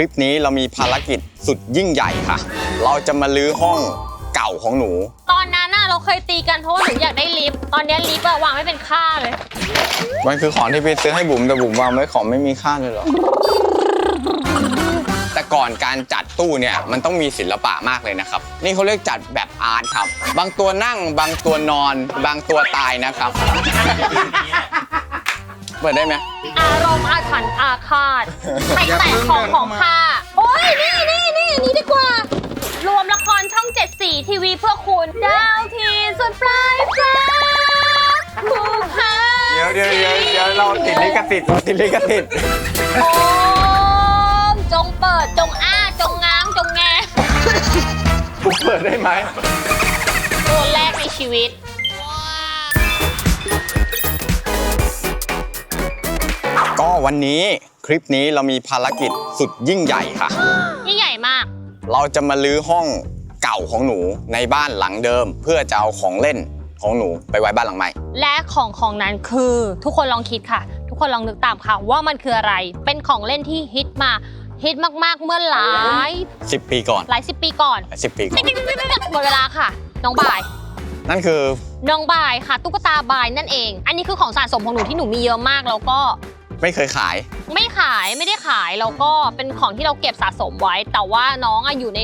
ลิปนี้เรามีภารกิจสุดยิ่งใหญ่ค่ะ เราจะมาลื้อห้องเก่าของหนู ตอนนั้นน่ะเราเคยตีกันเพราะว่าหนูอยากได้ลิฟต์ตอนเนี้ยลิฟต์อะวางไม่เป็นค่าเลย มันคือของที่พี่ซื้อให้บุ๋มแต่บุ๋มวางไว้ของไม่มีค่าเลยเหรอ แต่ก่อนการจัดตู้เนี่ยมันต้องมีศิลปะมากเลยนะครับ นี่เขาเรียกจัดแบบอาร์ตครับ บางตัวนั่ง บางตัวนอน บางตัวตายนะครับ เปิดได้ไหมอารมณ์อาถรรพ์อาฆาตไปแตะของของข้าโอ้ยนี่นี่นี่อันนี้ดีกว่า รวมละครช่องเจ็ดสีทีวีเพื่อคุณดาวทีสุดปลายฟ้าผู้พาเดี๋ยวเดี๋ยวเดี๋ยวเดี๋ยวเราติดลิขสิทธิ์เราติดลิขสิทธิ์โอมจงเปิดจงอ้าจงง้างจงแงบุ๋มเปิดได้ไหมตัวแรกในชีวิต วันนี้คลิปนี้เรามีภารกิจสุดยิ่งใหญ่ค่ะ ยิ่งใหญ่มาก เราจะมาลื้อห้องเก่าของหนูในบ้านหลังเดิม เพื่อจะเอาของเล่นของหนูไปไว้บ้านหลังใหม่ และของของนั้นคือทุกคนลองคิดค่ะ ทุกคนลองนึกตามค่ะ ว่ามันคืออะไร เป็นของเล่นที่ฮิตมาฮิตมากๆเมื่อหลาย10 ปีก่อนหลายสิบปีก่อนสิบปีก่อนหมดเวลาค่ะ น้องบาย นั่นคือน้องบายค่ะตุ๊กตาบายนั่นเอง อันนี้คือของสะสมของหนูที่หนูมีเยอะมากแล้วก็ ไม่เคยขาย ไม่ขายไม่ได้ขายแล้วก็เป็นของที่เราเก็บสะสมไว้ แต่ว่าน้องอะอยู่ใน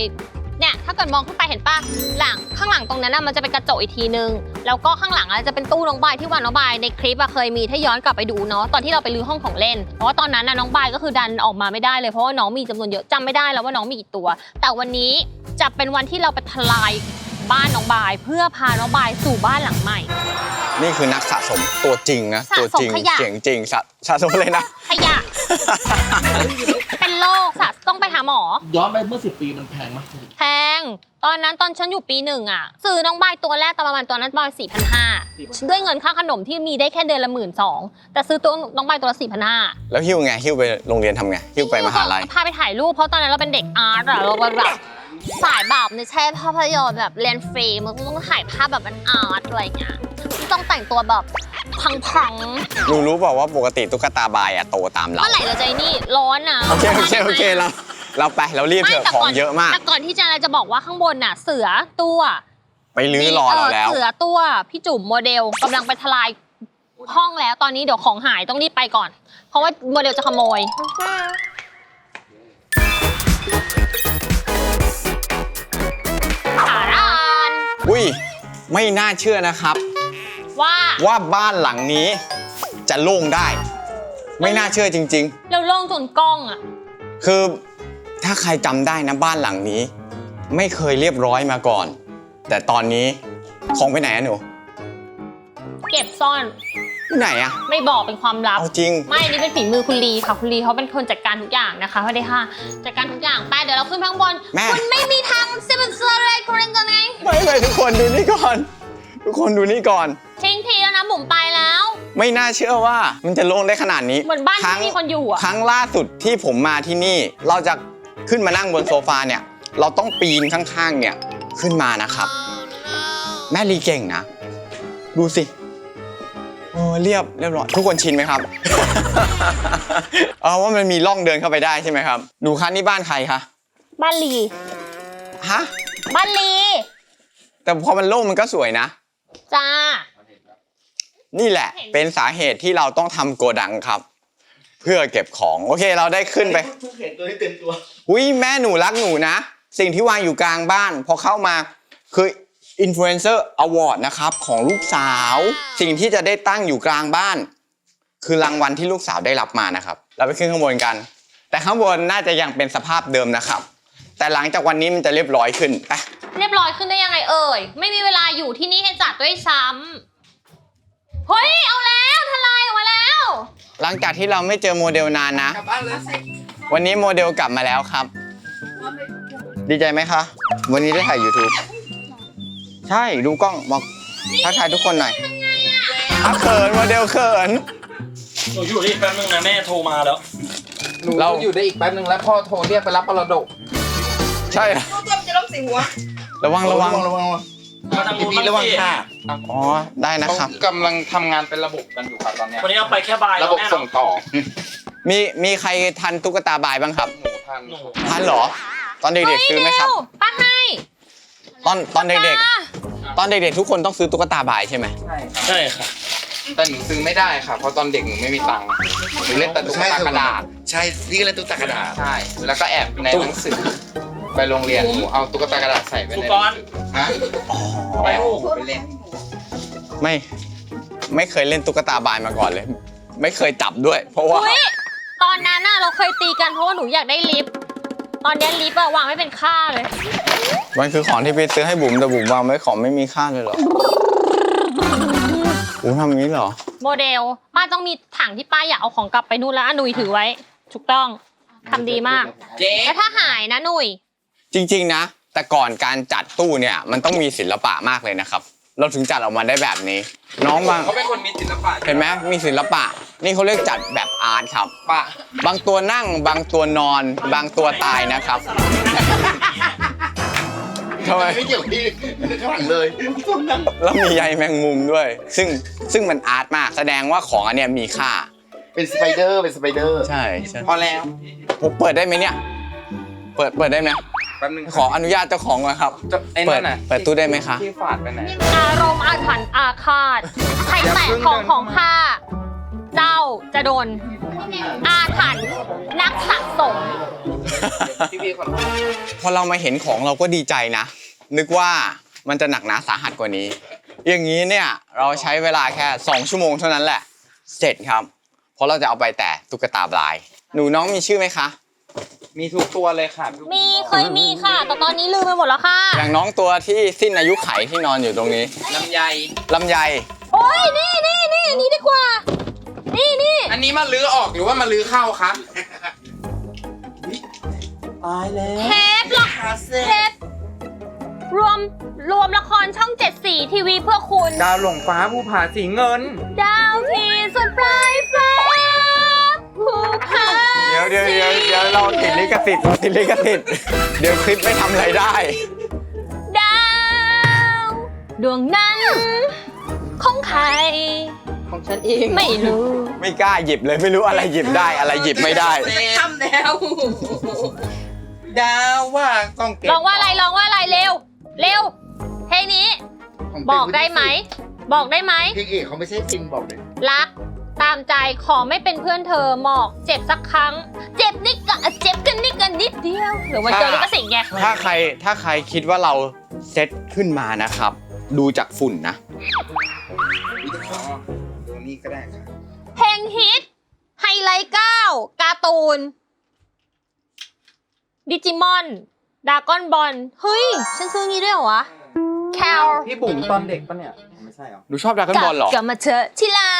เนี่ยถ้าเกิดมองขึ้นไปเห็นป่ะหลังข้างหลังตรงนั้นน่ะมันจะเป็นกระจกอีกทีนึง แล้วก็ข้างหลังอะจะเป็นตู้น้องบายที่วางน้องบายในคลิปอะเคยมีถ้าย้อนกลับไปดูเนาะตอนที่เราไปรื้อห้องของเล่น เพราะว่าตอนนั้นน่ะน้องบายก็คือดันออกมาไม่ได้เลยเพราะว่าน้องมีจำนวนเยอะจำไม่ได้แล้วว่าน้องมีกี่ตัว แต่วันนี้จะเป็นวันที่เราไปทลาย บ้านน้องบาย เพื่อพาน้องบายสู่บ้านหลังใหม่ นี่คือนักสะสมตัวจริงนะ สะสมตัวจริงขยะเจ๋งจริงสะสะสมเลยนะ ขยะ เป็นโรคสะต้องไปหาหมอ ย้อนไปเมื่อสิบปีมันแพงมากแพง ตอนนั้นตอนฉันอยู่ปีหนึ่งอะ ซื้อน้องใบายตัวแรกตอนประมาณตอนนั้นประมาณสี่พันห้าด้วยเงินค่าขนมที่มีได้แค่เดือนละหมื่นสองแต่ซื้อตัวน้องใบายตัวละสี่พันห้า แล้วหิ้วไงหิ้วไปโรงเรียนทำไงหิ้วไปมหาลัย พาไปถ่ายรูปเพราะตอนนั้นเราเป็นเด็กอาร์ตอะเราแบบ สายแบบในแช่ภาพยนตร์แบบเรียนฟรีมันก็ต้องถ่ายภาพแบบมันอาร์ตอะไรอย่างเงี้ยมันต้องแต่งตัวแบบพังหนูรู้เปล่าว่าปกติตุ๊กตาบายอะโตตามๆเรา เมื่อไหร่เราจะไอ้นี่ร้อนอะโอเคโอเคโอเคเราเราไปเรารีบเถอะแต่ของก่นเยอะมาก แต่ก่อนที่จะอะไรจะบอกว่าข้างบนน่ะ เสือตัวไปลื้อรอเราแล้ว เสือตัวพี่จุ๋มโมเดลกำลังไปทลายห้องแล้วตอนนี้เดี๋ยวของหายต้องรีบไปก่อน เพราะว่าโมเดลจะขโมย อุ้ยไม่น่าเชื่อนะครับ ว่าว่าบ้านหลังนี้จะโล่งได้ ไม่น่าเชื่อจริง เราโล่งจนกล้องอะๆ คือถ้าใครจำได้นะบ้านหลังนี้ ไม่เคยเรียบร้อยมาก่อน แต่ตอนนี้ของไปไหนอะหนู เก็บซ่อน ที่ไหนอะไม่บอกเป็นความลับ เอาจริง ไม่อันนี่เป็นฝีมือคุณลีค่ะ คุณลีเขาเป็นคนจัดการทุกอย่างนะคะสวัสดีค่ะ จัดการทุกอย่าง ไป เดี๋ยวเราขึ้นไปข้างบน แม่ คุณไม่มีทางเซเว่นเซอร์อะไรคุณเล่นกันไงไม่ไม่ทุกคนดูนี่ก่อน ทุกคนดูนี่ก่อน ทิ้งทีแล้วนะบุ๋มไปแล้ว ไม่น่าเชื่อว่ามันจะโล่งได้ขนาดนี้เหมือนบ้านรั้งที่มีคนอยู่อะครั้งล่าสุดที่ผมมาที่นี่ เราจะขึ้นมานั่งบนโซฟาเนี่ย เราต้องปีนข้างๆเนี่ยขึ้นมานะครับ แม่ลีเก่งนะ ดูสิ โอ้เรียบเรียบร้อยทุกคนชินไหมครับ เออว่ามันมีร่องเดินเข้าไปได้ใช่ไหมครับ หนูคะนี่บ้านใครคะบ้านลีฮะบ้านลีแต่พอมันโล่งมันก็สวยนะ จ้า นี่แหละ เป็นสาเหตุที่เราต้องทำโกดังครับ เพื่อเก็บของโอเคเราได้ขึ้นไปเพิ่งเห็นตัวนี้เต็มตัว อุ้ยแม่หนูรักหนูนะ สิ่งที่วางอยู่กลางบ้าน พอเข้ามาคือ อินฟลูเอนเซอร์อวอร์ดนะครับของลูกสาว สิ่งที่จะได้ตั้งอยู่กลางบ้าน คือรางวัลที่ลูกสาวได้รับมานะครับ เราไปขึ้นข้างบนกัน แต่ข้างบนน่าจะยังเป็นสภาพเดิมนะครับ แต่หลังจากวันนี้มันจะเรียบร้อยขึ้นไปเรียบร้อยขึ้นได้ยังไงเอ่ย ไม่มีเวลาอยู่ที่นี่ให้จัดด้วยซ้ำเฮ้ย เอาแล้วทลายออกมาแล้ว หลังจากที่เราไม่เจอโมเดลนานนะ กลับบ้านเลยสิวันนี้โมเดลกลับมาแล้วครับ ดีใจไหมคะ วันนี้ได้ถ่าย YouTube ใช่ดูกล้องบอกทักทายทุกคนหน่อยอะเขินโมเดลเขิน หนูอยู่นี่แป๊บนึงนะแม่โทรมาแล้ว หนูเรา อยู่ได้อีกแป๊บนึงแล้วพ่อโทรเรียกไปรับมรดกใช่เหรอจะล้มสิหัวระวังระวังระวังมาทางนู้นพี่ระวังบ้างสิ ค่ะอ๋อได้นะครับเขากำลังทำงานเป็นระบบกันอยู่ครับตอนเนี้ยวันนี้เอาไปแค่บายระบบแน่นอนส่งต่อมีมีใครทันตุ๊กตาบายบ้างครับ หนูพัน หนูทันเหรอ ตอนเด็กๆซื้อไหมครับเร็วป้าให้ ตอนตอนเด็กป้าๆตอนเด็กๆ ทุกคนต้องซื้อตุ๊กตาบายใช่ไหมใช่ครับใช่ค่ะ แต่หนูซื้อไม่ได้ค่ะ เพราะตอนเด็กหนูไม่มีตังค์หนูเล่นแต่ตุ๊กตากระดาษ ใช่นี่ก็เล่นตุ๊กตากระดาษ ใช่ แล้วก็แอบในหนังสือ ไปโรงเรียนหนูเอาตุ๊กตากระดาษใส่ไว้ในหนังสือฮะไปลูกไปเล่น ไม่ ไม่เคยเล่นตุ๊กตาบายมาก่อนเลย ไม่เคยจับด้วย เพราะว่าอุ้ยตอนนั้นน่ะเราเคยตีกันเพราะว่าหนูอยากได้ลิฟต์ ตอนเนี้ยลิฟต์อะวางไม่เป็นค่าเลย มันคือของที่ไปซื้อให้บุ๋มแต่บุ๋มวางไว้ของไม่มีค่าเลยเหรอบุ๋มทำอย่างนี้เหรอ โมเดล ป้าต้องมีถังที่ป้าอยากเอาของกลับไปนู่นแล้วอะหนุยถือไว้ ถูกต้องทำดีมาก เจ๊แล้วถ้าหายนะหนุยจริง ๆ นะ แต่ก่อนการจัดตู้เนี่ย มันต้องมีศิลปะมากเลยนะครับ เราถึงจัดออกมาได้แบบนี้ น้องบาง เขาเป็นคนมีศิลปะเห็นไหมมีศิลปะ นี่เขาเรียกจัดแบบอาร์ตครับ ปะบางตัวนั่ง บางตัวนอน บางตัวตายนะครับ ทำไม ไม่เกี่ยวกับที่ข้างหลังเลยแล้วมีใยแมงมุมด้วย ซึ่งซึ่งมันอาร์ตมาก แสดงว่าของอันเนี้ยมีค่า เป็นสไปเดอร์เป็นสไปเดอร์ใช่ใช่พอแล้วผมเปิดได้ไหมเนี่ย เปิดเปิดได้ไหมแป๊บนึงขออนุญาตเจ้าของก่อนครับ จะไอ้เปินั่ดนน่ะเปิดตู้ได้ไหมคะ ที่ฝาดไปไหน อารมณ์อาถรรพ์อาฆาต ใครแตะของของข้า เจ้าจะโดน อาถรรพ์นักสะสมที่พี่คนพอเรามาเห็นของเราก็ดีใจนะ นึกว่ามันจะหนักหนาสาหัสกว่านี้ อย่างนี้เนี่ยเราใช้เวลาแค่ 2 ชั่วโมงเท่านั้นแหละ เสร็จครับ เพราะเราจะเอาไปแต่ตุ๊กตาบลาย หนูน้องมีชื่อไหมคะ มีทุกตัวเลยค่ะมีเคยมีค่ะ แต่ตอนนี้ลืมไปหมดแล้วค่ะ อย่างน้องตัวที่สิ้นอายุไขที่นอนอยู่ตรงนี้ลำไยลำไย โอ้ยนี่นี่นี่อันนี้ดีกว่า นี่นี่อันนี้มาลื้อออกหรือว่ามาลื้อเข้าคะเทปละเทปรวมรวมละครช่องเจ็ดสีทีวีเพื่อคุณ ดาวหลงฟ้าภูผาสีเงิน ดาวที่สุดปลายฟ้าภูผาเดี๋ยวเดี๋ยวเดี๋ยวเดี๋ยวเราติดลิขสิทธิ์เราติดลิขสิทธิ์เดี๋ยวคลิปไม่ทำอะไรได้ ดาว ดวงนั้นของใครของ ฉันเองไม่รู้ ไม่กล้าหยิบเลยไม่รู้อะไรหยิบได้อะไรหยิบไม่ได้ ทำแล้วดาวว่าต้องเก็บลองว่าอะไรลองว่าอะไรเร็ว เร็วเพลงนี้บอกได้ไหม บอกได้ไหมเพลงเอกเขาไม่ใช่ฟินบอกเลยรักตามใจขอไม่เป็นเพื่อนเธอหมอกเจ็บสักครั้ง เจ็บนิดกะเจ็บกันนิดกันนิดเดียวหรือว่าเจอลิขสิทธิ์ไงถ้าใครถ้าใครคิดว่าเราเซตขึ้นมานะครับ ดูจากฝุ่นนะอ๋อตรง นี้ก็ได้ค่ะเพลงฮิต ไฮไลท์เก้าการ์ตูน ดิจิมอนดากอนบอล เฮ้ย ฉันซื้องี้ด้วยเหรอวะ แคลพี่บุ๋มตอนเด็กปะเนี่ย ไม่ใช่เหรอดูชอบดราก้อนบอลเหรอ กลับมาเถอะที่รั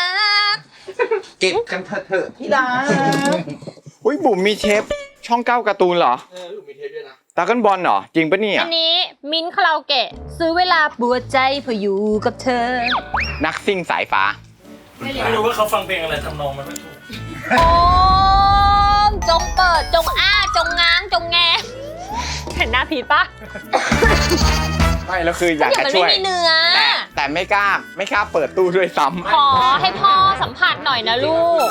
ก เก็บกันเถอะเถอะที่รักอุ้ยบุ๋มมีเทปช่องเก้าการ์ตูนเหรอ เออมีเทปด้วยนะดราก้อนบอลเหรอ จริงปะเนี่ย อันนี้มิ้นท์คาราโอเกะ ซื้อเวลาปวดใจเพื่ออยู่กับเธอ นักซิ่งสายฟ้า ไม่รู้ว่าเขาฟังเพลงอะไรทำนองมันไม่ถูกโอมจงเปิดจงอ้าจงง้างจงแงเห็นหน้าพีทปะไม่แล้วคืออยากเดี๋ยวจะมันช่ไม่วย มีเนื้อ แต่แต่ไม่กล้าไม่กล้าเปิดตู้ด้วยซ้ขอให้พ่อสัมผัสหน่อยนะลูก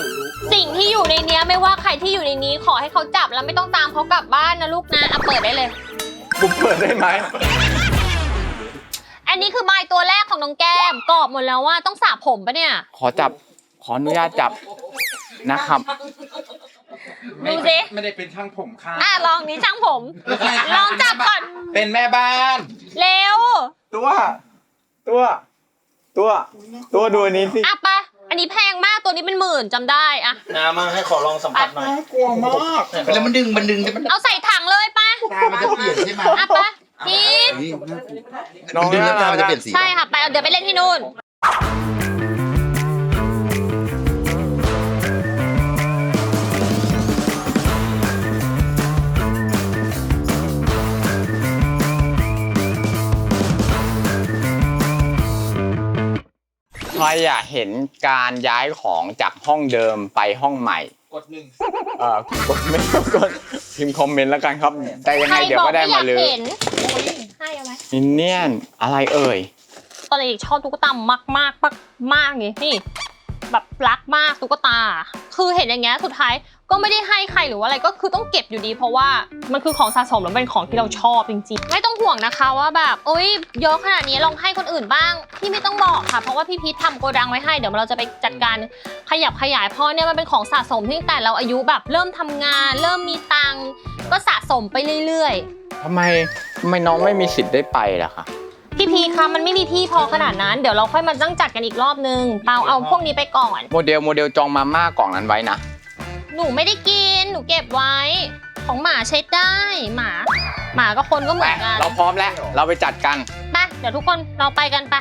สิ่งที่อยู่ในเนี้ยไม่ว่าใครที่อยู่ในนี้ขอให้เขาจับแล้วไม่ต้องตามเขากลับบ้านนะลูกนะอะเปิดได้เลยำบุ๋มเปิดได้ไหม อันนี้คือไม้ตัวแรกของน้องแก้มกรอบหมดแล้วว่าต้องสระผมปะเนี่ย ขอจับ ขออนุญาตจับนะครับ ดูสิ ไม่ได้เป็นช่างผมค่ะอะลองนี้ช่างผม ลองจับก่อนเป็นแม่บ้าน เร็ว ตัว ตัว ตัว ตัวดูอันนี้สิอะไปะอันนี้แพงมากตัวนี้เป็นหมื่นจำได้อะ นามาให้ขอลองสัมผัสหน่อย กลัวมาก แล้วมันดึงมันดึงมันเอาใส่ถังเลยปะตามันจะเปลี่ยนใช่ไหมอะปะ พีทนี่น้องดึงแล้วน่าตามันจะเปลี่ยนสี ใช่ค่ะไปเดี๋ยวไปเล่นที่นู่น ใครอยากเห็นการย้ายของจากห้องเดิมไปห้องใหม่ กดหนึ่งเอ่อกดไม่ต้องกดพิมพ์คอมเมนต์แล้วกันครับ แต่ยังใคไงรเดี๋ยวบอกก็ได้ไม่อากมายเลยเห็นให้เอาไหมมินเนี่ยนอะไรเอ่ย ตอนเด็กๆชอบตุ๊กตามากมากมากมากนี่นี่แบบรักมากตุ๊กตา คือเห็นอย่างเงี้ยสุดท้าย ก็ไม่ได้ให้ใครหรือว่าอะไรก็คือต้องเก็บอยู่ดี เพราะว่ามันคือของสะสมแล้วเป็นของที่เราชอบจริงๆ ไม่ต้องห่วงนะคะว่าแบบโอ๊ยเยอะขนาดนี้ลองให้คนอื่นบ้าง พี่ไม่ต้องบอกค่ะ เพราะว่าพี่พีททำโกดังไว้ให้เดี๋ยวเราจะไปจัดการขยับขยายเพราะเนี่ยมันเป็นของสะสมที่ตั้งแต่เราอายุแบบเริ่มทำงาน เริ่มมีตังค์ก็สะสมไปเรื่อยๆ ทำไมทำไมน้องไม่มีสิทธิ์ได้ไปล่ะคะ พี่พีคะมันไม่มีที่พอขนาดนั้น เดี๋ยวเราค่อยมาตั้งจัดกันอีกรอบนึงเปาเอาพวกนี้ไปก่อน โมเดลโมเดลจองมาม่ากล่องนั้นไว้นะ หนูไม่ได้กิน หนูเก็บไว้ ของหมาใช้ได้ หมา หมากับคนก็เหมือนกัน เราพร้อมแล้ว เราไปจัดกันไปเดี๋ยวทุกคนเราไปกันไป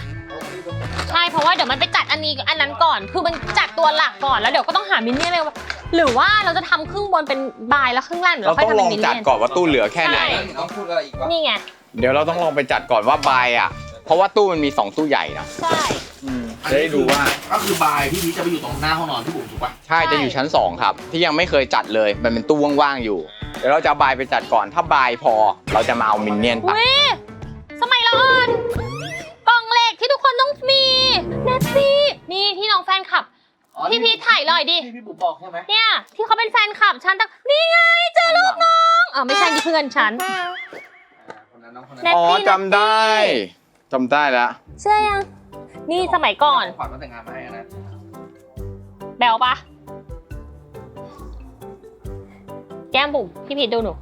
ใช่ เพราะว่าเดี๋ยวมันไปจัดอันนี้อันนั้นก่อน คือมันจัดตัวหลักก่อน แล้วเดี๋ยวก็ต้องหามินเนี่ยนเลยว่าหรือว่าเราจะทำครึ่งบนเป็นบายแล้วครึ่งล่างเดี๋ยวเราเราค่อยต้องทำลเป็อนงมินจัดเนี่ยน ก่อนว่าตู้เหลือแค่ไหน ใช่ ต้องพูดอะไรอีกวะนี่ไง เดี๋ยวเราต้องลองไปจัดก่อนว่าบายอะ เพราะว่าตู้มันมี 2 ตู้ใหญ่นะ ใช่ จะได้ดูว่า ก็คือบายพี่พีชจะไปอยู่ตรงหน้าห้องนอนพี่บุ๋มถูกปะใช่จะอยู่ชั้น 2 ครับ ที่ยังไม่เคยจัดเลย มันเป็นตู้ว่างๆอยู่ เดี๋ยวเราจะเอาบายไปจัดก่อนถ้าบายพอ เราจะมาเอามินเนี่ยนไป อุ้ยสมัยละอ่อนกล่องเหล็กที่ทุกคนต้องมีเนสซี่นี่ที่น้องแฟนคลับ พี่พีชถ่ายหน่อยดิ ที่พี่บุ๋มบอกใช่ไหมเนี่ย ที่เขาเป็นแฟนคลับฉันตั้งนี่ไงเจอรูปน้องอ๋อไม่ใช่นี่เพื่อนฉัน คนนั้นน้องคนเนนั้นสอ๋อซี่จำได้จำได้แล้ว เชื่อยัง นี่สมัยก่อน ขวัญมาแต่งงานมาให้อะนะแบลปะแก้มบุ๋มพี่พีชดูหนู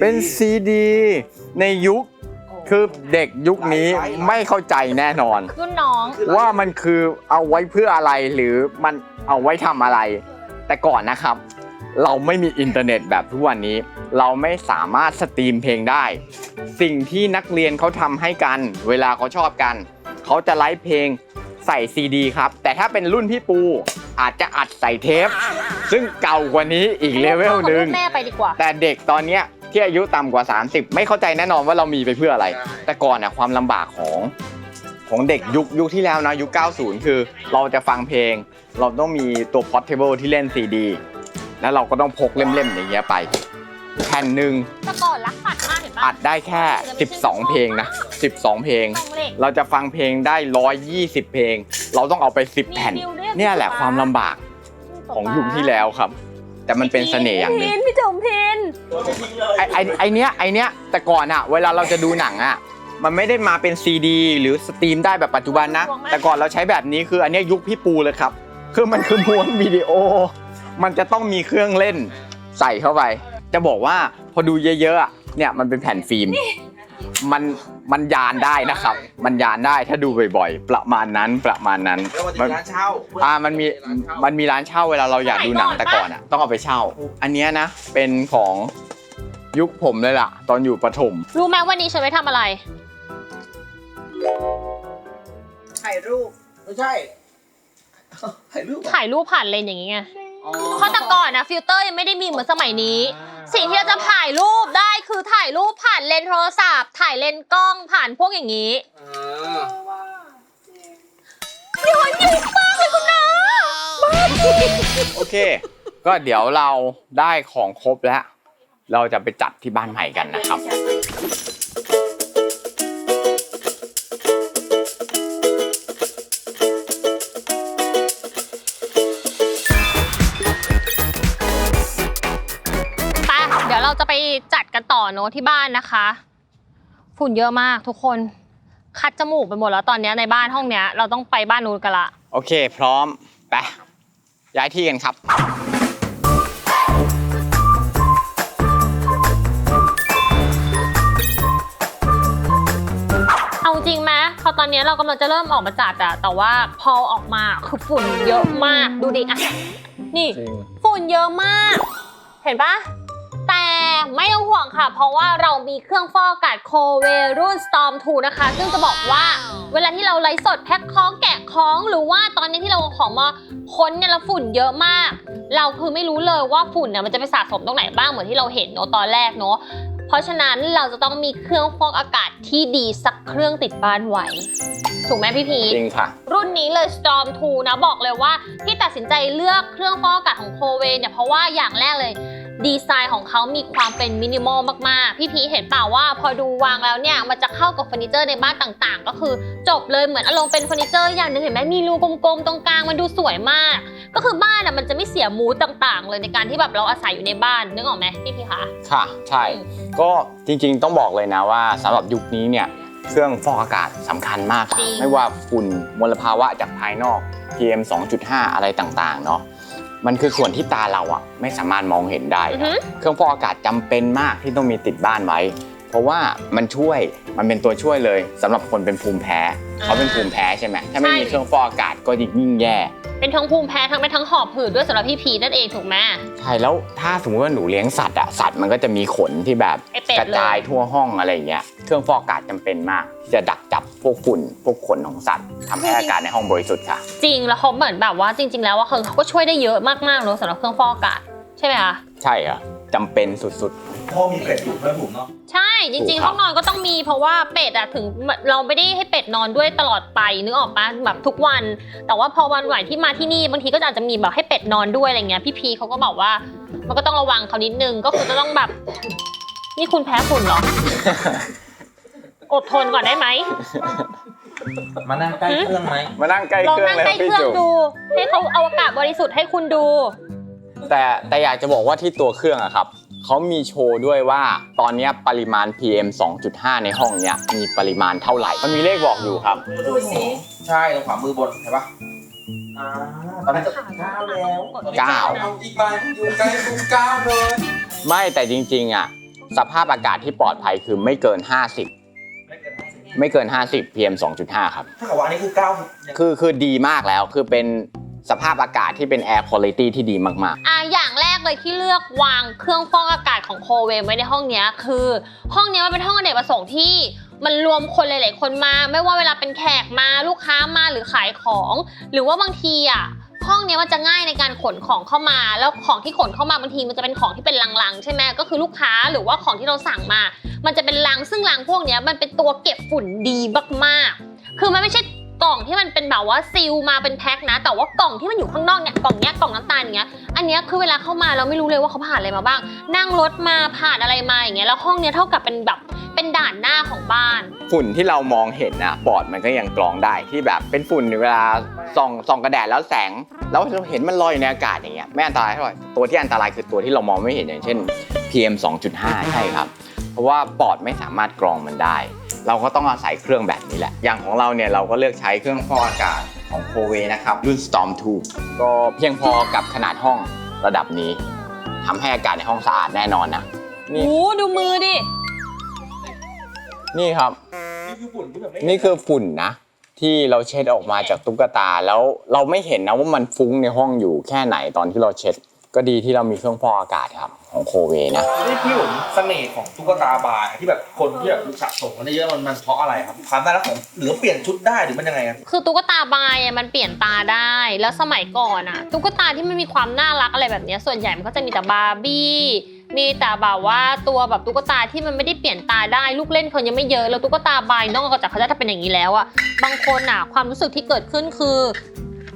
เป็นซีดีในยุคคือเด็กยุคนี้ไม่เข้าใจแน่นอน รุ่นน้อง ว่ามันคือเอาไว้เพื่ออะไรหรือมันเอาไว้ทำอะไร แต่ก่อนนะครับ เราไม่มีอินเทอร์เน็ตแบบทุกวันนี้ เราไม่สามารถสตรีมเพลงได้ สิ่งที่นักเรียนเขาทำให้กัน เวลาเขาชอบกัน เขาจะไลฟ์เพลงใส่ซีดีครับ แต่ถ้าเป็นรุ่นพี่ปูอาจจะอัดใส่เทป ซึ่งเก่ากว่านี้อีกเลเวลหนึ่ง แม่ไปดีกว่า แต่เด็กตอนเนี้ยที่อายุต่ำกว่า 30 ไม่เข้าใจแน่นอนว่าเรามีไปเพื่ออะไร แต่ก่อนน่ะความลำบากของของเด็กยุคยุคที่แล้วนะยุค 90 คือ เราจะฟังเพลง เราต้องมีตัว portable ที่เล่นซีดีแล้วเราก็ต้องพกเล่มๆอย่างเงี้ยไป แผ่นหนึ่งแต่ก่อนรักปัดมากเห็นปะอัดได้แค่ 12 เพลงนะ 12 เพลงกล่องเหล็กเราจะฟังเพลงได้ 120 เพลง เราต้องเอาไป 10 แผ่นมีดิวด้วยเนี่ยแหละความลำบากของยุคที่แล้วครับ แต่มันเป็นเสน่ห์อย่างหนึ่งพินพี่จุ๋มพินไอไอไอเนี้ยไอเนี้ยแต่ก่อนอะเวลาเราจะดูหนังอะมันไม่ได้มาเป็นซีดีหรือสตรีมได้แบบปัจจุบันนะ แต่ก่อนเราใช้แบบนี้คืออันเนี้ยยุคพี่ปูเลยครับ คือมันคือม้วนวิดีโอ มันจะต้องมีเครื่องเล่นใส่เข้าไป จะบอกว่าพอดูเยอะๆอะเนี่ยมันเป็นแผ่นฟิล์มมันมันยานได้นะครับ มันยานได้ถ้าดูบ่อยๆ ประมาณนั้นประมาณนั้นแล้ววันนี้ร้านเช่าอ่ามันมีมันมีร้านเช่าเวลาเราอยากดูหนังแต่ก่อนอะต้องเอาไปเช่า อันเนี้ยนะเป็นของยุคผมเลยล่ะ ตอนอยู่ประถม รู้ไหมวันนี้ฉันไปทำอะไร ถ่ายรูปไม่ใช่ถ่ายรูปถ่ายรูปผ่านเลนส์อย่างงี้ไง เพราะแต่ก่อนนะฟิลเตอร์ยังไม่ได้มีเหมือนสมัยนี้ สิ่งที่เราจะถ่ายรูปได้คือถ่ายรูปผ่านเลนส์โทรศัพท์ ถ่ายเลนส์กล้องผ่านพวกอย่างนี้ย้อนยุคมากเลยคุณนะโอเค ก็เดี๋ยวเราได้ของครบแล้ว เราจะไปจัดที่บ้านใหม่กันนะครับ จัดกันต่อเนอะที่บ้านนะคะ ฝุ่นเยอะมากทุกคน คัดจมูกไปหมดแล้วตอนเนี้ยในบ้านห้องเนี้ยเราต้องไปบ้านนู้นกันละ โอเค พร้อม ไป ย้ายที่กันครับ เอาจริงไหมพอตอนเนี้ยเรากำลังจะเริ่มออกมาจัดอะแต่ว่าพอออกมาคือฝุ่นเยอะมาก ดูดิอะนี่จริงฝุ่นเยอะมาก เห็นปะ แต่ไม่ต้องห่วงค่ะ เพราะว่าเรามีเครื่องฟอกอากาศโคเวรุ่น Storm 2 นะคะ ซึ่งจะบอกว่าเวลาที่เราไลฟ์สดแพ็คของแกะของหรือว่าตอนนี้ที่เราเอาของมาค้นเนี่ยแล้วฝุ่นเยอะมาก เราคือไม่รู้เลยว่าฝุ่นเนี่ยมันจะไปสะสมตรงไหนบ้างเหมือนที่เราเห็นเนอะตอนแรกเนอะเพราะฉะนั้นเราจะต้องมีเครื่องฟอกอากาศที่ดีสักเครื่องติดบ้านไว้ถูกไหมพี่พีทจริงค่ะ รุ่นนี้เลย Storm 2 นะบอกเลยว่าที่ตัดสินใจเลือกเครื่องฟอกอากาศของโคเวเนี่ยเพราะว่าอย่างแรกเลย ดีไซน์ของเขามีความเป็นมินิมอลมากๆ พี่พีชเห็นเปล่าว่าพอดูวางแล้วเนี่ย มันจะเข้ากับเฟอร์นิเจอร์ในบ้านต่างๆ ก็คือจบเลยเหมือนอารมณ์เป็นเฟอร์นิเจอร์อย่างหนึงเห็นไหมมีรูกลมๆตรงกลางมันดูสวยมาก ก็คือบ้านอะมันจะไม่เสียมูดต่างๆ เลยในการที่แบบเราอาศัยอยู่ในบ้านนึกออกไหมพี่พีคะค่ะ ใช่ ก็จริงๆต้องบอกเลยนะว่าสำหรับยุคนี้เนี่ยเครื่องฟอกอากาศสำคัญมากค่ะไม่ว่าฝุ่นมลภาวะจากภายนอก PM 2.5 อะไรต่างๆ เนาะ มันคือส่วนที่ตาเราอะไม่สามารถมองเห็นได้อือครัฮึบเครื่องฟอกอากาศจำเป็นมากที่ต้องมีติดบ้านไว้ เพราะว่ามันช่วยมันเป็นตัวช่วยเลยสำหรับคนเป็นภูมิแพ้เขาเป็นภูมิแพ้ใช่ไหมถ้าไม่มีเครื่องฟอกอากาศก็ยิ่งแย่ เป็นทั้งภูมิแพ้ทั้งเป็นทั้งหอบหืดด้วยสำหรับพี่พีชนั่นเองถูกไหม ใช่แล้วถ้าสมมติว่าหนูเลี้ยงสัตว์อะสัตว์มันก็จะมีขนที่แบบไอ้เป็ดกระจายเลยทั่วห้องอะไรอย่างเงี้ยเครื่องฟอกอากาศจำเป็นมากที่จะดักจับพวกฝุ่นพวกขนของสัตว์ทำให้อากาศในห้องบริสุทธิ์ค่ะ จริงแล้วเขาเหมือนแบบว่าจริง ๆ แล้วว่าเขาเขาก็ช่วยได้เยอะมากๆเนอะสำหรับเครื่องฟอกอากาศใช่ไหมคะ ใช่อะจำเป็นสุด พ่อมีเป็ดอยู่ด้วยผมเนาะใช่จริงถูกครับๆห้องนอนก็ต้องมีเพราะว่าเป็ดอะถึงเราไม่ได้ให้เป็ดนอนด้วยตลอดไปนึกออกปะแบบทุกวัน แต่ว่าพอวันไหวที่มาที่นี่บางทีก็อาจจะมีแบบให้เป็ดนอนด้วยอะไรเงี้ยพี่พีเขาก็บอกว่า มันก็ต้องระวังเขานิดนึงก็คือจะต้องแบบนี่คุณแพ้ฝุ่นเหรอ อดทนก่อนได้ไหมมานั่งใกล้เครื่องไหมๆมานั่งใกล้ลองเครื่องนั่งเลยใกล้พี่เครื่องจุ๋มดู ให้เขาเอาอากาศบริสุทธิ์ให้คุณดู แต่แต่อยากจะบอกว่าที่ตัวเครื่องอะครับ เขามีโชว์ด้วยว่าตอนเนี้ยปริมาณ PM 2.5 ในห้องเนี้ยมีปริมาณเท่าไหร่ มันมีเลขบอกอยู่ครับ ดูสิใช่ตรงขวามือบนเห็นปะอ่าตอนนี้จะเก้าแล้วเก้าอีกใบอยู่ใกล้ทุกก้าวเลยไม่แต่จริงๆอะสภาพอากาศที่ปลอดภัยคือไม่เกิน 50 ไม่เกินห้าสิบไม่เกิน 50 PM 2.5 ครับ ถ้ากับว่าอันนี้คือเก้าคือคือดีมากแล้วคือเป็น สภาพอากาศที่เป็น air quality ที่ดีมาก อะอย่างแรกเลยที่เลือกวางเครื่องฟอกอากาศของโคเวไว้ในห้องเนี้ยคือ ห้องเนี้ยมันเป็นห้องอเนกประสงค์ที่มันรวมคนหลาย ๆ คนมา ไม่ว่าเวลาเป็นแขกมาลูกค้ามาหรือขายของ หรือว่าบางทีอะห้องเนี้ยมันจะง่ายในการขนของเข้ามา แล้วของที่ขนเข้ามาบางทีมันจะเป็นของที่เป็นลังๆ ใช่ไหมก็คือลูกค้าหรือว่าของที่เราสั่งมา มันจะเป็นลังซึ่งลังพวกเนี้ยมันเป็นตัวเก็บฝุ่นดีมากๆ คือมันไม่ใช่ กล่องที่มันเป็นแบบว่าซีลมาเป็นแพ็คนะ แต่ว่ากล่องที่มันอยู่ข้างนอกเนี่ยกล่องเนี้ยกล่องน้ำตาลอย่างเงี้ยอันเนี้ยคือเวลาเข้ามาเราไม่รู้เลยว่าเขาผ่านอะไรมาบ้าง นั่งรถมาผ่านอะไรมาอย่างเงี้ยแล้วห้องเนี้ยเท่ากับเป็นแบบเป็นด่านหน้าของบ้าน ฝุ่นที่เรามองเห็นนะปอดมันก็ยังกรองได้ที่แบบเป็นฝุ่นเวลาส่องส่องกระแดดแล้วแสง แล้วเราเห็นมันลอยอยู่ในอากาศอย่างเงี้ยไม่อันตรายเท่าไหร่ตัวที่อันตรายคือตัวที่เรามองไม่เห็นอย่างเช่น PM 2.5 ใช่ครับ เพราะว่าปอดไม่สามารถกรองมันได้ เราก็ต้องอาศัยเครื่องแบบนี้แหละ อย่างของเราเนี่ยเราก็เลือกใช้เครื่องฟอกอากาศของโคเวนะครับ รุ่น Storm 2 ก็เพียงพอกับขนาดห้องระดับนี้ทำให้อากาศในห้องสะอาดแน่นอนนะ นี่ โอ้ดูมือดิ นี่ครับ นี่คือฝุ่นที่แบบไม่นี่คือฝุ่นนะ ที่เราเช็ดออกมาจากตุ๊กตาแล้วเราไม่เห็นนะว่ามันฟุ้งในห้องอยู่แค่ไหนตอนที่เราเช็ด ก็ดีที่เรามีเครื่องฟอกอากาศครับของโคเวนะ นี่พี่ผมเสน่ห์ของตุ๊กตาบายที่แบบคนที่แบบสะสมกันได้เยอะมันมันเพราะอะไรครับความน่ารักของหรือเปลี่ยนชุดได้หรือมันยังไงครับคือตุ๊กตาบายอะมันเปลี่ยนตาได้ แล้วสมัยก่อนอะตุ๊กตาที่มันมีความน่ารักอะไรแบบเนี้ยส่วนใหญ่มันก็จะมีแต่บาร์บี้ มีแต่แบบว่าตัวแบบตุ๊กตาที่มันไม่ได้เปลี่ยนตาได้ลูกเล่นเขายังไม่เยอะแล้วตุ๊กตาบายนอกจากเขาจะเป็นอย่างนี้แล้วอะบางคนอะความรู้สึกที่เกิดขึ้นคือ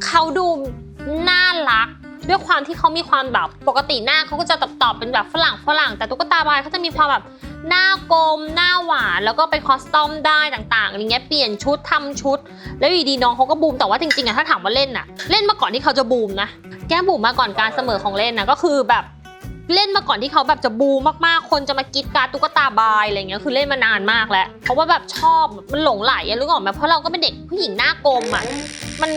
เขาดูน่ารัก ด้วยความที่เขามีความแบบปกติหน้าเขาก็จะตอบๆเป็นแบบฝรั่งฝรั่งแต่ตุ๊กตาบายเขาจะมีความแบบหน้ากลมหน้าหวานแล้วก็ไปคอสตอมได้ต่างๆอะไรเงี้ยเปลี่ยนชุดทำชุด แล้วอยู่ดีน้องเขาก็บูมแต่ว่าจริงๆอะถ้าถามว่าเล่นอะเล่นมาก่อนที่เขาจะบูมนะแก้มบูมมาก่อนการเสมอของเล่นนะก็คือแบบ เล่นมาก่อนที่เขาแบบจะบูมมากๆ คนจะมากรีดการดตุ๊กตาบายอะไรเงี้ย คือเล่นมานานมากแล้ว เพราะว่าแบบชอบมันหลงไหลอะรู้ออกไหมเพราะเราก็เป็นเด็กผู้หญิงหน้ากลมอะมัน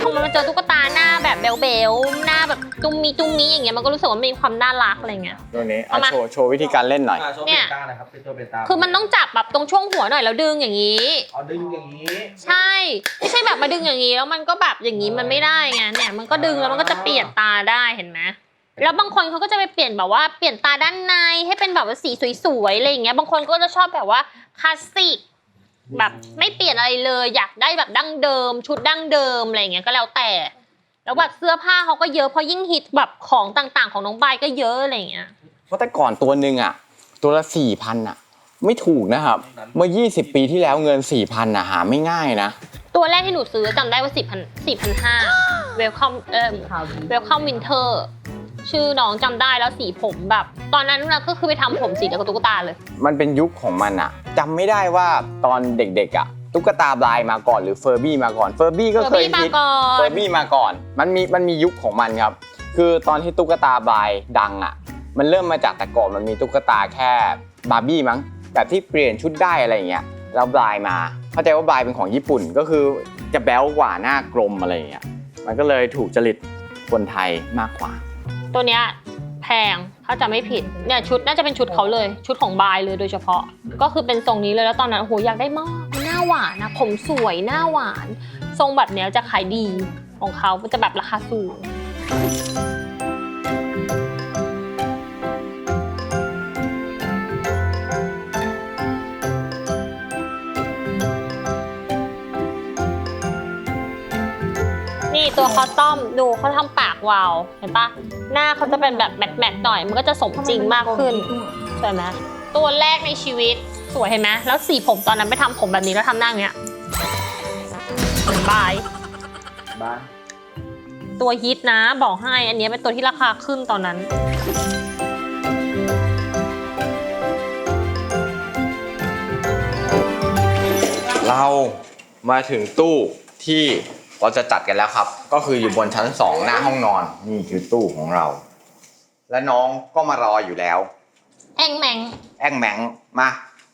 พอมันมาเจอตุ๊กตาหน้าแบบเบลๆหน้าแบบตุ้มมีตุ้มมีอย่างเงี้ยมันก็รู้สึกว่ามันมีความน่ารักอะไรเงี้ยตัวนี้เอาเอามา โชว์โชว์วิธีการเล่นหน่อยอ่าโชว์เนี่เป็นยตาหน่อยครับเป็นตัวเป็นตาคือมันต้องจับแบบตรงช่วงหัวหน่อยแล้วดึงอย่างนี้ เอาดึงอย่างนี้ ใช่ ไม่ใช่แบบมาดึงอย่างนี้แล้วมันก็แบบอย่างนี้มันไม่ได้ไงเนี่ยมันก็ดึงแล้วมันก็จะเปลี่ยนตาได้เห็นไหม แล้วบางคนเขาก็จะไปเปลี่ยนแบบว่าเปลี่ยนตาด้านในให้เป็นแบบว่าสีสวยๆอะไรอย่างเงี้ยบางคนก็จะชอบแบบว่าคลาสสิกแบบไม่เปลี่ยนอะไรเลยอยากได้แบบดั้งเดิม ชุดดั้งเดิมอะไรอย่างเงี้ยก็แล้วแต่ แล้วแบบเสื้อผ้าเขาก็เยอะเพราะยิ่งฮิตแบบของต่างๆ ของน้องใบก็เยอะอะไรอย่างเงี้ยเพราะแต่ก่อนตัวหนึ่งอะ ตัวละสี่พันอะ ไม่ถูกนะครับ เมื่อ 20 ปีที่แล้วเงิน4,000อะหาไม่ง่ายนะ ตัวแรกที่หนูซื้อจำได้ว่าสี่พันสี่พันห้าเวลคอมเอ่อเวลคอมวินเทอร์ ชื่อน้องจำได้แล้วสีผมแบบ ตอนนั้นนะก็คือไปทำผมสีเดียวกับตุ๊กตาเลย มันเป็นยุคของมันอะจำไม่ได้ว่าตอนเด็กๆอะตุ๊กตาบลายมาก่อนหรือเฟอร์บี้มาก่อนเฟอร์บี้ก็เคย Furby มาฮิตก่อนเฟอร์บี้มาก่อน มันมีมันมียุคของมันครับ คือตอนที่ตุ๊กตาบลายดังอะมันเริ่มมาจากแต่ก่อนมันมีตุ๊กตาแค่บาร์บี้มั้งแบบที่เปลี่ยนชุดได้อะไรอย่างเงี้ยแล้วบลายมาเข้าใจว่าบลายเป็นของญี่ปุ่นก็คือจะแบ๊วกว่าหน้ากลมอะไรอย่างเงี้ยมันก็เลยถูกจริตคนไทยมากกว่า ตัวเนี้ยแพงถ้าจะไม่ผิดเนี่ยชุดน่าจะเป็นชุดเขาเลย ชุดของบายเลยโดยเฉพาะ ก็คือเป็นทรงนี้เลยแล้วตอนนั้นโอ้โหอยากได้มากหน้าหวานนะผมสวยหน้าหวาน ทรงแบบเนี้ยจะขายดีของเขาจะแบบราคาสูง ตัวคอสตอมดูเขาทำปากวาว เห็นปะหน้าเขาจะเป็นแบบแมทแมทหน่อย มันก็จะสมจริงมากขึ้นสวยไหมตัวแรกในชีวิตสวยเห็นไหมแล้วสีผมตอนนั้นไปทำผมแบบนี้แล้วทำหน้าอย่างเนี้ยเหมือนบาย บ้านตัวฮิตนะบอกให้อันเนี้ยเป็นตัวที่ราคาขึ้นตอนนั้น เรามาถึงตู้ที่ เราจะจัดกันแล้วครับ ก็คืออยู่บนชั้น2หน้าห้องนอนนี่คือตู้ของเรา และน้องก็มารออยู่แล้ว แองแมงแองแมงมา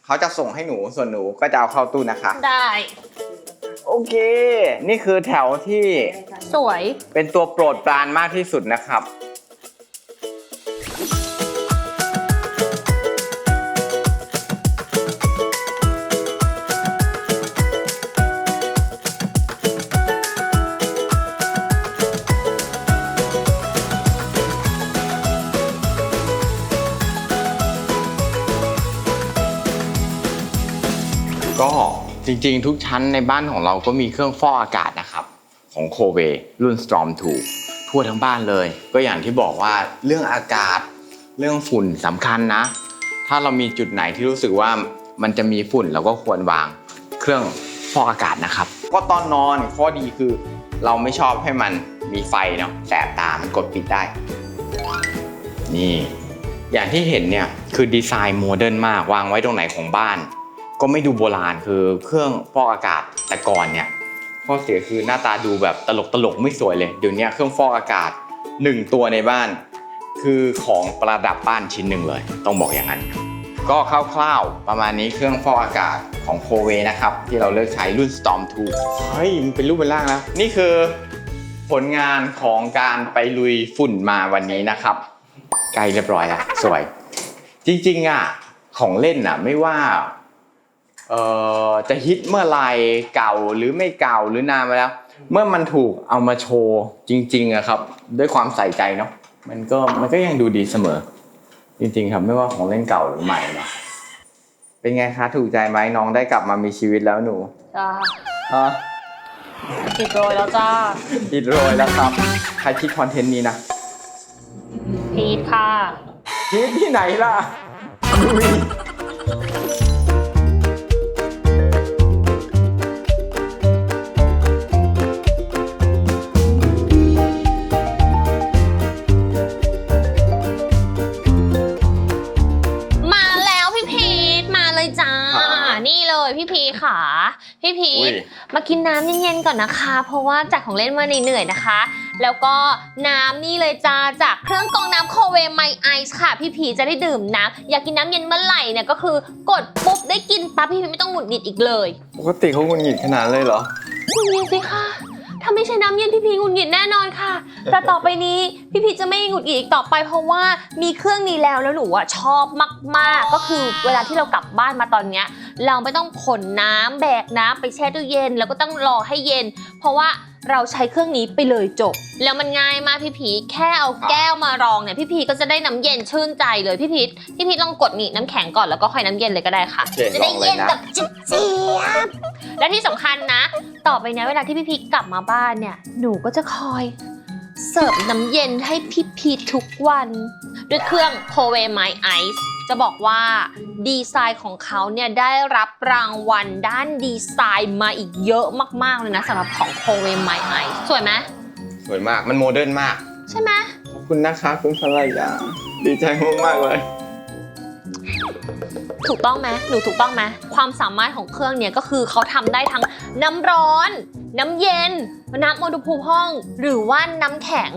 เขาจะส่งให้หนูส่วนหนูก็จะเอาเข้าตู้นะคะ ได้ โอเค นี่คือแถวที่สวยเป็นตัวโปรดปรานมากที่สุดนะครับ จริงๆ ทุกชั้นในบ้านของเราก็มีเครื่องฟอกอากาศนะครับ ของโคเวรุ่น Storm 2 ทั่วทั้งบ้านเลย ก็อย่างที่บอกว่าเรื่องอากาศ เรื่องฝุ่นสำคัญนะ ถ้าเรามีจุดไหนที่รู้สึกว่ามันจะมีฝุ่นเราก็ควรวางเครื่องฟอกอากาศนะครับ ก็ตอนนอนข้อดีคือเราไม่ชอบให้มันมีไฟเนาะแสบตา มันกดปิดได้ นี่ อย่างที่เห็นเนี่ยคือดีไซน์โมเดิร์นมากวางไว้ตรงไหนของบ้าน ก็ไม่ดูโบราณคือเครื่องฟอกอากาศแต่ก่อนเนี่ยข้อเสียคือหน้าตาดูแบบตลกตลกไม่สวยเลยเดี๋ยวนี้เครื่องฟอกอากาศหนึ่งตัวในบ้าน คือของประดับบ้านชิ้นหนึ่งเลย ต้องบอกอย่างนั้น ก็คร่าวๆประมาณนี้เครื่องฟอกอากาศของโคเวนะครับ ที่เราเลือกใช้รุ่น Storm 2เฮ้ยมันเป็นรูปเป็นร่างแล้วนี่คือผลงานของการไปลุยฝุ่นมาวันนี้นะครับใกล้เรียบร้อยแล้วสวย จริงๆอะของเล่นอะไม่ว่า จะฮิตเมื่อไหรเก่าหรือไม่เก่าหรือนานมาแล้ว เมื่อมันถูกเอามาโชว์จริงๆอะครับ ด้วยความใส่ใจเนาะมันก็มันก็ยังดูดีเสมอ จริงๆครับไม่ว่าของเล่นเก่าหรือใหม่เนาะเป็นไงคะถูกใจไหมน้องได้กลับมามีชีวิตแล้วหนูจ้าฮะติดโรยแล้วจ้าอิดโรยแล้วครับ ใครคิดคอนเทนต์นี้นะพีทค่ะคิดที่ไหนล่ะ พี่พีอุ้ทยมากินน้ำเย็นๆก่อนนะคะ เพราะว่าจากของเล่นมาเหนื่อยๆนะคะ แล้วก็น้ำนี่เลยจ้าจากเครื่องกรองน้ำโคเวไมไอซ์ค่ะ พี่พีทจะได้ดื่มน้ำอยากกินน้ำเย็นเมื่อไหร่เนี่ยก็คือกดปุ๊บได้กินปั๊บพี่พีทไม่ต้องหงุดหงิดอีกเลยปกติเขาหงุดหงิดขนาดเลยเหรอ หงุดหงิดสิคะ ถ้าไม่ใช่น้ำเย็นพี่พีหงุดหงิดแน่นอนค่ะ แต่ต่อไปนี้พี่พีจะไม่หงุดหงิดอีกต่อไป เพราะว่ามีเครื่องนี้แล้วแล้วหนูอะชอบมากๆ ก็คือเวลาที่เรากลับบ้านมาตอนเนี้ยเราไม่ต้องขนน้ำแบกน้ำไปแช่ตู้เย็น แล้วก็ต้องรอให้เย็น เพราะว่า เราใช้เครื่องนี้ไปเลยจบ แล้วมันง่ายมากพี่พีแค่เอาแก้วมารองเนี่ยพี่พีก็จะได้น้ำเย็นชื่นใจเลยพี่พีพี่พีลองกดนี่น้ำแข็งก่อนแล้วก็ค่อยน้ำเย็นเลยก็ได้ค่ะ โอเคจะได้ลองเลยนะ เย็นแบบจิ๊บจี๊บและที่สำคัญนะ ต่อไปเนี้ยเวลาที่พี่พีกลับมาบ้านเนี่ยหนูก็จะคอย เสิร์ฟน้ำเย็นให้พี่พีทุกวัน ด้วยเครื่องโคเว My Ice จะบอกว่าดีไซน์ของเขาเนี่ยได้รับรางวัลด้านดีไซน์มาอีกเยอะมากๆเลยนะสำหรับของโคเว My Ice สวยไหมสวยมากมันโมเดิร์นมาก ใช่ไหมคุณนะคะคุณภรรยาดีใจมากๆเลยถูกต้องไหมหนูถูกต้องไหมความสามารถของเครื่องเนี่ยก็คือเขาทำได้ทั้งน้ำร้อน น้ำเย็น น้ำอุณหภูมิห้อง หรือว่าน้ำแข็ง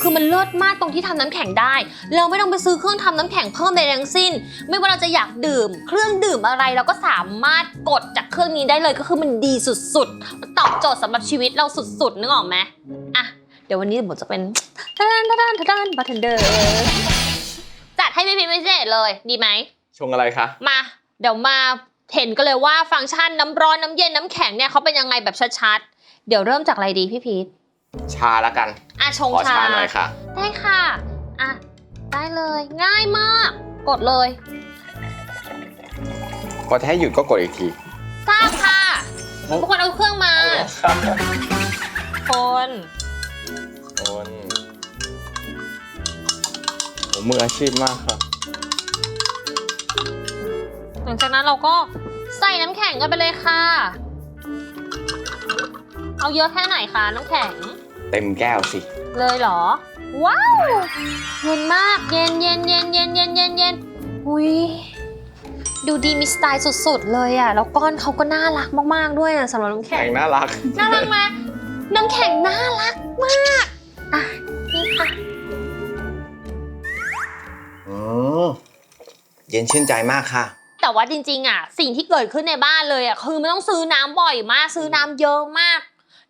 คือมันเลิศมากตรงที่ทำน้ำแข็งได้ เราไม่ต้องไปซื้อเครื่องทำน้ำแข็งเพิ่มใดทั้งสิ้น ไม่ว่าเราจะอยากดื่ม เครื่องดื่มอะไรเราก็สามารถกดจากเครื่องนี้ได้เลยก็คือมันดีสุดๆ ตอบโจทย์สำหรับชีวิตเราสุดๆนึกออกไหมอะเดี๋ยววันนี้ผมจะเป็นทานทานทานทานบาร์เทนเดอร์จัดให้พี่พิมพ์พิเศษเลยดีไหมชงอะไรคะมา เดี๋ยวมาเห็นกันเลยว่าฟังก์ชันน้ำร้อนน้ำเย็นน้ำแข็งเนี่ยเขาเป็นยังไงแบบชัดๆ เดี๋ยวเริ่มจากอะไรดีพี่พีท ชาละกัน อะชงขอชาชาหน่อยค่ะ ได้ค่ะ อะ ได้เลย ง่ายมาก กดเลยพอให้หยุดก็กดอีกที ทราบค่ะทุกคนเอาเครื่องมา คน คนผมมืออาชีพมากครับ หลังจากนั้นเราก็ใส่น้ำแข็งกันไปเลยค่ะ เอาเยอะแค่ไหนคะน้ำแข็ง เต็มแก้วสิ เลยเหรอ ว้าว เย็นมาก เย็นเย็นเย็นเย็นเย็นเย็นเย็นอุ้ยดูดีมีสไตล์สุดๆ เลยอะ แล้วก้อนเขาก็น่ารักมากๆด้วยอะสำหรับน้ำแข็แข็งงน่ารัก น่ารักไหมน้ำแข็งน่ารักมากอะนี่ค่ะ อืมเย็นชื่นใจมากค่ะ แต่ว่าจริงๆอะสิ่งที่เกิดขึ้นในบ้านเลยอะคือไม่ต้องซื้อน้ำบ่อยมาก ซื้อน้ำเยอะมาก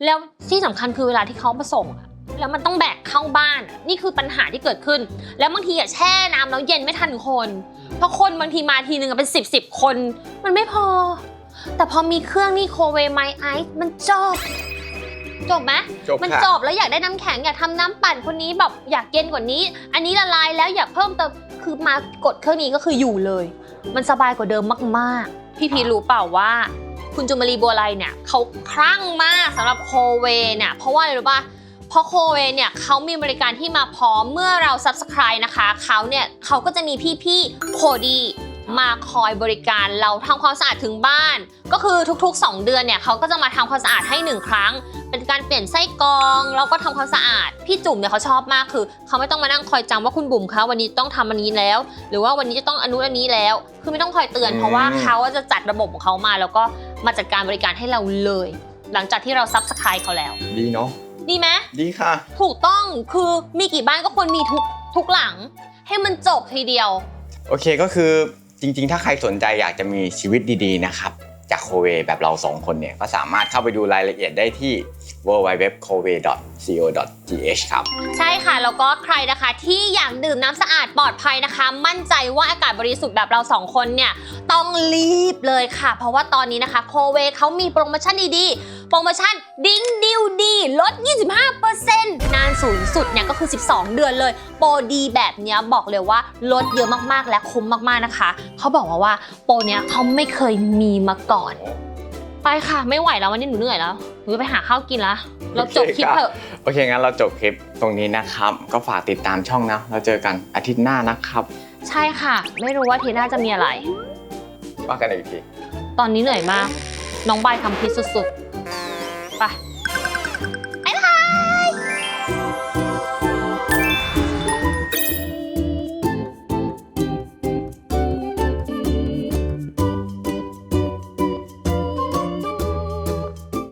แล้วที่สำคัญคือเวลาที่เขามาส่งอะแล้วมันต้องแบกเข้าบ้านอะนี่คือปัญหาที่เกิดขึ้น แล้วบางทีอะแช่น้ำแล้วเย็นไม่ทันคน เพราะคนบางทีมาทีนึงอะเป็นสิบสิบคน มันไม่พอ แต่พอมีเครื่องนี่โคเวไมไอซ์มันจบจบไหมจบมันค่ะจบแล้วอยากได้น้ำแข็งอยากทำน้ำปั่นคนนี้แบบอยากเย็นกว่านี้ อันนี้ละลายแล้วอยากเพิ่มเติมคือมากดเครื่องนี้ก็คืออยู่เลย มันสบายกว่าเดิมมาก ๆ พี่พีรู้เปล่าว่า คุณจุมารีบัวไลเนี่ยเขาคลั่งมากสำหรับโคเวเนี่ยเพราะว่าอะไรรู้ป่ะเพราะโคเวเนี่ยเขามีบริการที่มาพร้อมเมื่อเรา subscribe นะคะเขาเนี่ยเขาก็จะมีพี่ๆโคดีมาคอยบริการเราทำความสะอาดถึงบ้าน ก็คือทุกๆ 2 เดือนเนี่ยเขาก็จะมาทำความสะอาดให้หนึ่งครั้ง เป็นการเปลี่ยนไส้กรองแล้วก็ทำความสะอาด พี่จุ๋มเนี่ยเขาชอบมากคือเขาไม่ต้องมานั่งคอยจำว่าคุณบุ๋มคะวันนี้ต้องทำอันนี้แล้ว หรือว่าวันนี้จะต้องอนุอันนี้แล้ว คือไม่ต้องคอยเตือน เพราะว่าเขาจะจัดระบบของเขามาแล้วก็ มาจัดการบริการให้เราเลย หลังจากที่เราซับสไครต์เขาแล้ว ดีเนาะดีไหมดีค่ะ ถูกต้องคือมีกี่บ้านก็ควรมีทุกทุกหลัง ให้มันจบทีเดียว โอเคก็คือจริงๆ ถ้าใครสนใจอยากจะมีชีวิตดีๆนะครับ จากโคเวแบบเราสองคนเนี่ยก็สามารถเข้าไปดูรายละเอียดได้ที่ www.kowe.co.th ครับ ใช่ค่ะ แล้วก็ใครนะคะที่อยากดื่มน้ำสะอาดปลอดภัยนะคะ มั่นใจว่าอากาศบริสุทธิ์แบบเราสองคนเนี่ยต้องรีบเลยค่ะ เพราะว่าตอนนี้นะคะโคเวเขามีโปรโมชั่นดีๆ โปรโมชั่นดิ้งดิวดี ลด 25%นานสูงสุดเนี่ยก็คือ 12 เดือนเลย โปรดีแบบเนี้ยบอกเลยว่าลดเยอะมากๆและคุ้มมากๆนะคะ เขาบอกมาว่าโปรเนี้ยเขาไม่เคยมีมาก่อน ไปค่ะ ไม่ไหวแล้ววันนี้หนูเหนื่อยแล้วหนูจะไปหาข้าวกินละเราจบคลิปเถอะโอเคงั้นเราจบคลิปตรงนี้นะครับ ก็ฝากติดตามช่องนะ เราเจอกันอาทิตย์หน้านะครับใช่ค่ะ ไม่รู้ว่าทีหน้าจะมีอะไร ว่ากันอีกที ตอนนี้เหนื่อยมาก น้องใบายทำพิษสุดๆไป